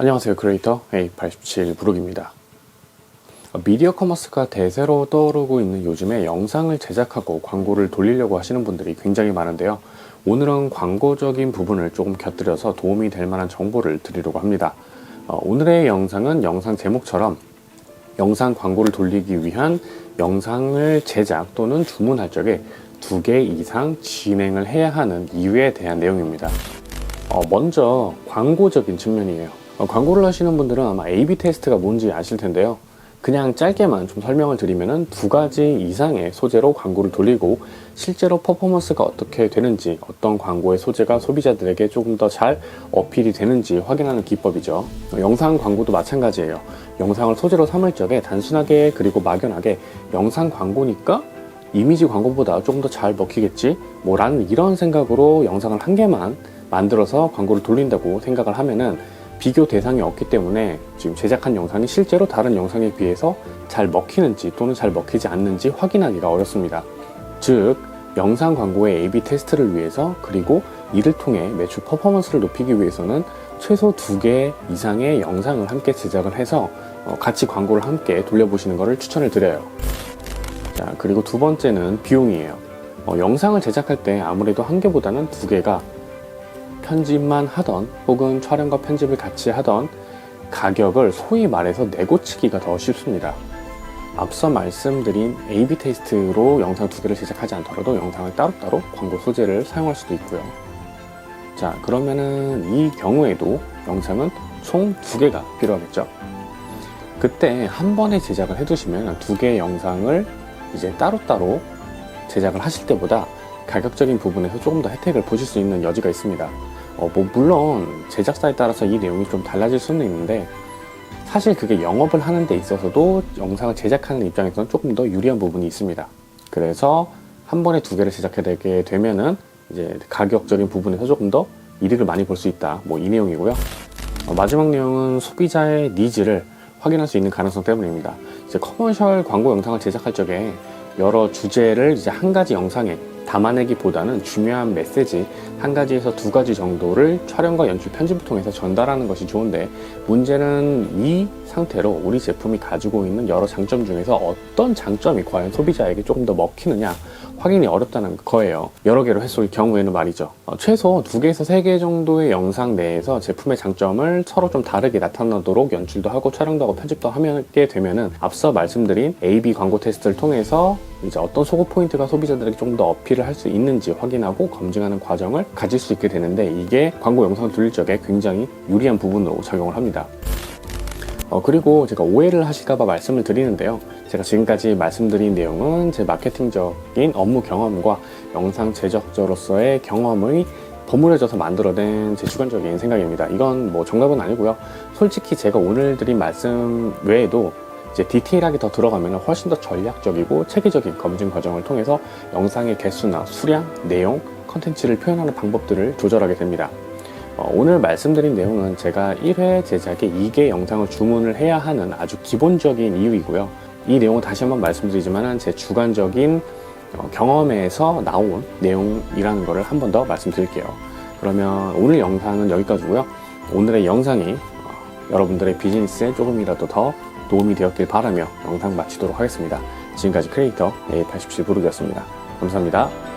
안녕하세요. 크리에이터 A87 부록입니다. 미디어 커머스가 대세로 떠오르고 있는 요즘에 영상을 제작하고 광고를 돌리려고 하시는 분들이 굉장히 많은데요. 오늘은 광고적인 부분을 조금 곁들여서 도움이 될 만한 정보를 드리려고 합니다. 어, 오늘의 영상은 영상 제목처럼 영상 광고를 돌리기 위한 영상을 제작 또는 주문할 적에 두 개 이상 진행을 해야 하는 이유에 대한 내용입니다. 어, 먼저 광고적인 측면이에요. 어, 광고를 하시는 분들은 아마 A/B 테스트가 뭔지 아실 텐데요. 그냥 짧게만 좀 설명을 드리면은 두 가지 이상의 소재로 광고를 돌리고 실제로 퍼포먼스가 어떻게 되는지 어떤 광고의 소재가 소비자들에게 조금 더 잘 어필이 되는지 확인하는 기법이죠. 어, 영상 광고도 마찬가지예요. 영상을 소재로 삼을 적에 단순하게 그리고 막연하게 영상 광고니까 이미지 광고보다 조금 더 잘 먹히겠지? 뭐 라는 이런 생각으로 영상을 한 개만 만들어서 광고를 돌린다고 생각을 하면은 비교 대상이 없기 때문에 지금 제작한 영상이 실제로 다른 영상에 비해서 잘 먹히는지 또는 잘 먹히지 않는지 확인하기가 어렵습니다. 즉, 영상 광고의 A-B 테스트를 위해서 그리고 이를 통해 매출 퍼포먼스를 높이기 위해서는 최소 두 개 이상의 영상을 함께 제작을 해서 어, 같이 광고를 함께 돌려보시는 것을 추천을 드려요. 자, 그리고 두 번째는 비용이에요. 어, 영상을 제작할 때 아무래도 한 개보다는 두 개가 편집만 하던 혹은 촬영과 편집을 같이 하던 가격을 소위 말해서 내고치기가 더 쉽습니다. 앞서 말씀드린 A-B 테스트로 영상 두 개를 제작하지 않더라도 영상을 따로따로 광고 소재를 사용할 수도 있고요. 자, 그러면은 이 경우에도 영상은 총 두 개가 필요하겠죠. 그때 한 번에 제작을 해두시면 두 개의 영상을 이제 따로따로 제작을 하실 때보다 가격적인 부분에서 조금 더 혜택을 보실 수 있는 여지가 있습니다. 어, 뭐, 물론, 제작사에 따라서 이 내용이 좀 달라질 수는 있는데, 사실 그게 영업을 하는 데 있어서도 영상을 제작하는 입장에서는 조금 더 유리한 부분이 있습니다. 그래서 한 번에 두 개를 제작하게 되면은, 이제 가격적인 부분에서 조금 더 이득을 많이 볼 수 있다. 뭐, 이 내용이고요. 어, 마지막 내용은 소비자의 니즈를 확인할 수 있는 가능성 때문입니다. 이제 커머셜 광고 영상을 제작할 적에 여러 주제를 이제 한 가지 영상에 담아내기보다는 중요한 메시지 한 가지에서 두 가지 정도를 촬영과 연출 편집을 통해서 전달하는 것이 좋은데 문제는 이 상태로 우리 제품이 가지고 있는 여러 장점 중에서 어떤 장점이 과연 소비자에게 조금 더 먹히느냐 확인이 어렵다는 거예요. 여러 개로 했을 경우에는 말이죠. 어, 최소 두 개에서 세개 정도의 영상 내에서 제품의 장점을 서로 좀 다르게 나타나도록 연출도 하고 촬영도 하고 편집도 하게 되면은 앞서 말씀드린 A/B 광고 테스트를 통해서 이제 어떤 소구 포인트가 소비자들에게 좀 더 어필을 할 수 있는지 확인하고 검증하는 과정을 가질 수 있게 되는데 이게 광고 영상을 돌릴 적에 굉장히 유리한 부분으로 작용을 합니다. 어, 그리고 제가 오해를 하실까봐 말씀을 드리는데요. 제가 지금까지 말씀드린 내용은 제 마케팅적인 업무 경험과 영상 제작자로서의 경험의 버무려져서 만들어낸 제 주관적인 생각입니다. 이건 뭐 정답은 아니고요. 솔직히 제가 오늘 드린 말씀 외에도 이제 디테일하게 더 들어가면 훨씬 더 전략적이고 체계적인 검증 과정을 통해서 영상의 개수나 수량, 내용, 컨텐츠를 표현하는 방법들을 조절하게 됩니다. 어, 오늘 말씀드린 내용은 제가 1회 제작에 2개 영상을 주문을 해야 하는 아주 기본적인 이유이고요. 이 내용은 다시 한번 말씀드리지만 제 주관적인 어, 경험에서 나온 내용이라는 것을 한 번 더 말씀드릴게요. 그러면 오늘 영상은 여기까지고요. 오늘의 영상이 어, 여러분들의 비즈니스에 조금이라도 더 도움이 되었길 바라며 영상 마치도록 하겠습니다. 지금까지 크리에이터 A87 부르기였습니다. 감사합니다.